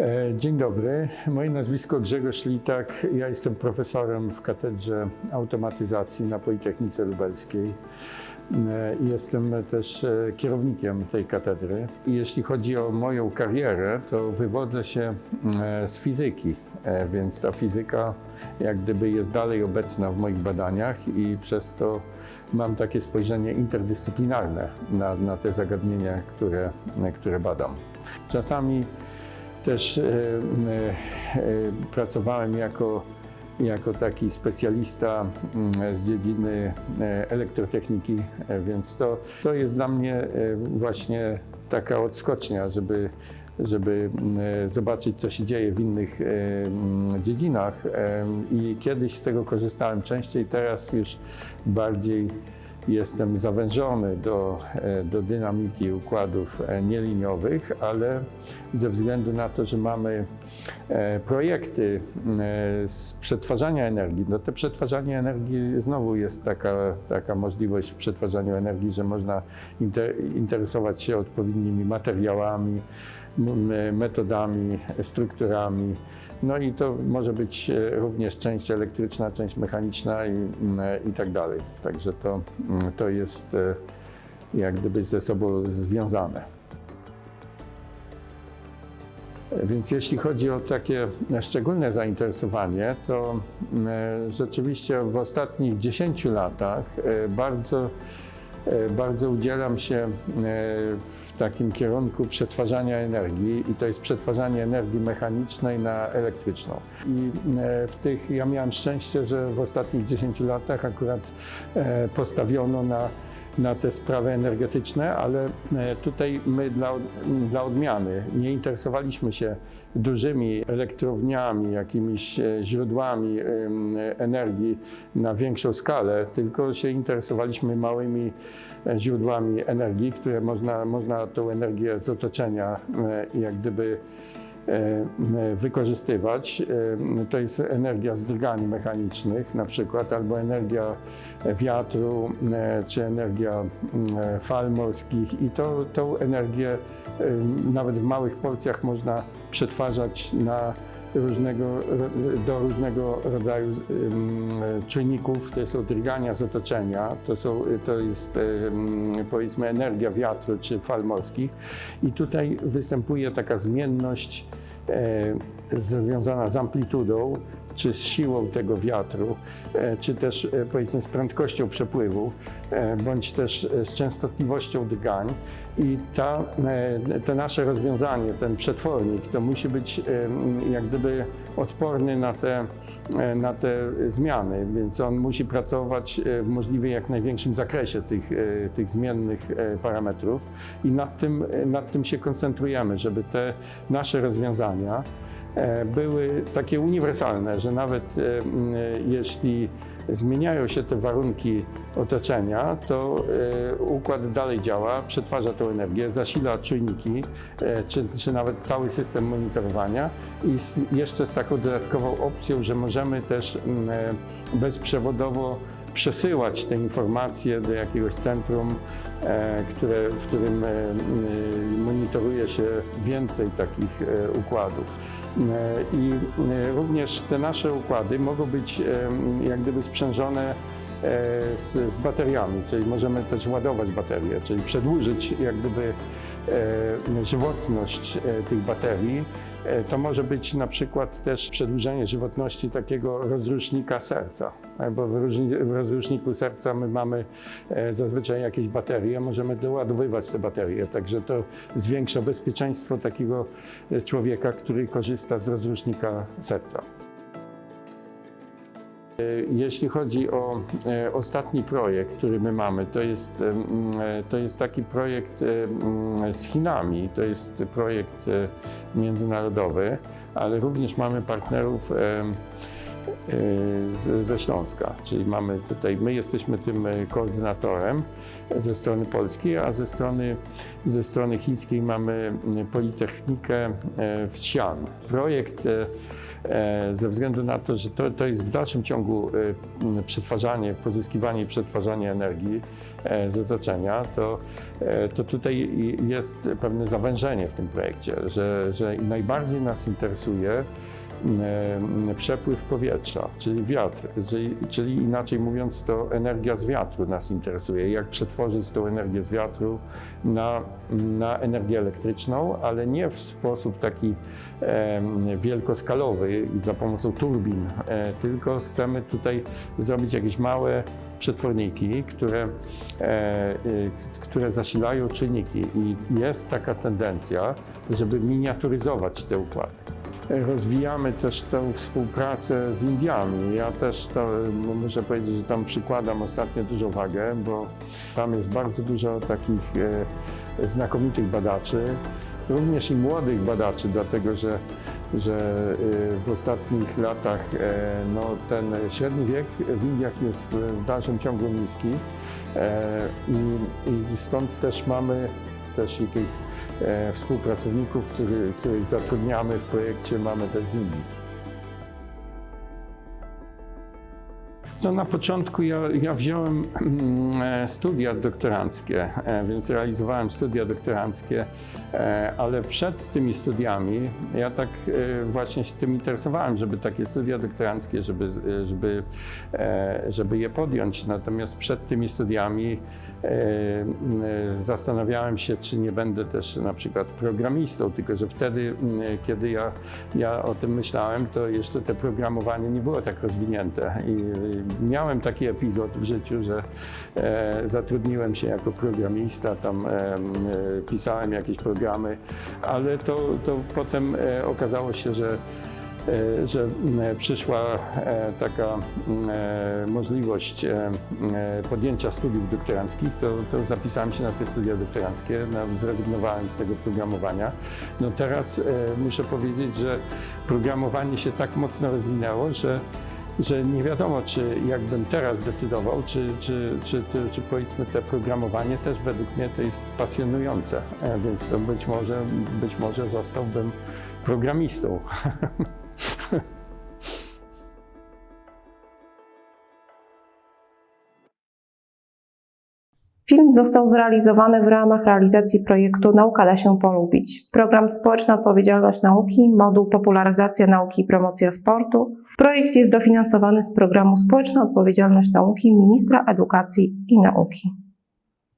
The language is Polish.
E, Dzień dobry, moje nazwisko Grzegorz Litak. Ja jestem profesorem w Katedrze Automatyzacji na Politechnice Lubelskiej. E, i Jestem też e, kierownikiem tej katedry. Jeśli chodzi o moją karierę, to wywodzę się z fizyki, więc ta fizyka jak gdyby jest dalej obecna w moich badaniach i przez to mam takie spojrzenie interdyscyplinarne na, na te zagadnienia, które, które badam. Czasami też e, e, pracowałem jako, jako taki specjalista z dziedziny e, elektrotechniki, więc to, to jest dla mnie właśnie taka odskocznia, żeby, żeby zobaczyć, co się dzieje w innych dziedzinach. I kiedyś z tego korzystałem częściej, teraz już bardziej jestem zawężony do, e, do dynamiki układów e, nieliniowych, ale ze względu na to, że mamy e, projekty z przetwarzania energii, no to przetwarzanie energii znowu jest taka, taka możliwość w przetwarzaniu energii, że można inter, interesować się odpowiednimi materiałami, metodami, strukturami. No i to może być e, również część elektryczna, część mechaniczna i, i tak dalej. Także to, to jest e, jak gdyby ze sobą związane. Więc jeśli chodzi o takie szczególne zainteresowanie, to e, rzeczywiście w ostatnich 10 latach bardzo, bardzo udzielam się e, takim kierunku przetwarzania energii i to jest przetwarzanie energii mechanicznej na elektryczną. I e, w tych ja miałem szczęście, że w ostatnich 10 latach akurat e, postawiono na na te sprawy energetyczne, ale e, tutaj my dla, dla odmiany nie interesowaliśmy się dużymi elektrowniami, jakimiś e, źródłami energii na większą skalę, tylko się interesowaliśmy małymi e, źródłami energii, które można, można tą energię z otoczenia jak gdyby wykorzystywać. E, To jest energia z drgań mechanicznych na przykład, albo energia wiatru, e, czy energia e, fal morskich i to, tą energię e, nawet w małych porcjach można przetwarzać na różnego, do różnego rodzaju mm, czynników. To są drgania z otoczenia, to, są, to jest powiedzmy energia wiatru czy fal morskich i tutaj występuje taka zmienność e, związana z amplitudą, czy z siłą tego wiatru, e, czy też e, powiedzmy z prędkością przepływu, e, bądź też z częstotliwością drgań. I ta, to nasze rozwiązanie, ten przetwornik, to musi być jak gdyby odporny na te, na te zmiany, więc on musi pracować w możliwie jak największym zakresie tych, tych zmiennych parametrów i nad tym, nad tym się koncentrujemy, żeby te nasze rozwiązania były takie uniwersalne, że nawet e, m, jeśli zmieniają się te warunki otoczenia, to e, układ dalej działa, przetwarza tę energię, zasila czujniki, e, czy, czy nawet cały system monitorowania i jeszcze z taką dodatkową opcją, że możemy też e, bezprzewodowo przesyłać te informacje do jakiegoś centrum, e, które, w którym e, monitoruje się więcej takich e, układów. E, I e, również te nasze układy mogą być e, jak gdyby sprzężone z, z bateriami, czyli możemy też ładować baterie, czyli przedłużyć jak gdyby żywotność tych baterii. E, To może być na przykład też przedłużenie żywotności takiego rozrusznika serca, e, bo w, rozruszniku serca my mamy e, zazwyczaj jakieś baterie, możemy doładowywać te baterie, także to zwiększa bezpieczeństwo takiego człowieka, który korzysta z rozrusznika serca. E, Jeśli chodzi o e, ostatni projekt, który my mamy, to jest, e, to jest taki projekt z Chinami. To jest projekt międzynarodowy, ale również mamy partnerów z, ze Śląska, czyli mamy tutaj, my jesteśmy tym e, koordynatorem ze strony polskiej, a ze strony, ze strony chińskiej mamy mm, Politechnikę w Xi'an. Projekt ze względu na to, że to, to jest w dalszym ciągu przetwarzanie, pozyskiwanie i przetwarzanie energii z otoczenia, to, to tutaj jest pewne zawężenie w tym projekcie, że, że najbardziej nas interesuje przepływ powietrza, czyli wiatr, czyli, czyli inaczej mówiąc, to energia z wiatru nas interesuje. Jak przetworzyć tą energię z wiatru na, na energię elektryczną, ale nie w sposób taki e, wielkoskalowy za pomocą turbin, e, tylko chcemy tutaj zrobić jakieś małe przetworniki, które, e, e, które zasilają czynniki i jest taka tendencja, żeby miniaturyzować te układy. Rozwijamy też tę współpracę z Indiami. Ja też to, no, muszę powiedzieć, że tam przykładam ostatnio dużą wagę, bo tam jest bardzo dużo takich e, znakomitych badaczy, również i młodych badaczy, dlatego że, że e, w ostatnich latach e, no, ten średni wiek w Indiach jest w, dalszym ciągu niski i, i stąd też mamy też i tych e, współpracowników, który, których zatrudniamy w projekcie, mamy też z Indii. No na początku ja, ja wziąłem mm, e, studia doktoranckie, e, więc realizowałem studia doktoranckie, e, ale przed tymi studiami ja tak właśnie się tym interesowałem, żeby takie studia doktoranckie, żeby, żeby, żeby je podjąć. Natomiast przed tymi studiami zastanawiałem się, czy nie będę też na przykład programistą, tylko że wtedy, m, kiedy ja, ja o tym myślałem, to jeszcze te programowanie nie było tak rozwinięte. I miałem taki epizod w życiu, że e, zatrudniłem się jako programista, tam e, e, pisałem jakieś programy, ale to, to potem e, okazało się, że e, że m, przyszła e, taka e, możliwość e, e, podjęcia studiów doktoranckich, to, to zapisałem się na te studia doktoranckie, no, zrezygnowałem z tego programowania. No teraz e, muszę powiedzieć, że programowanie się tak mocno rozwinęło, że że nie wiadomo, czy jakbym teraz decydował, czy, czy, czy, czy, powiedzmy te programowanie też według mnie to jest pasjonujące, E, więc to być może, być może zostałbym programistą. Film został zrealizowany w ramach realizacji projektu Nauka da się polubić. Program Społeczna Odpowiedzialność Nauki, moduł Popularyzacja Nauki i Promocja Sportu. Projekt jest dofinansowany z programu Społeczna Odpowiedzialność Nauki Ministra Edukacji i Nauki.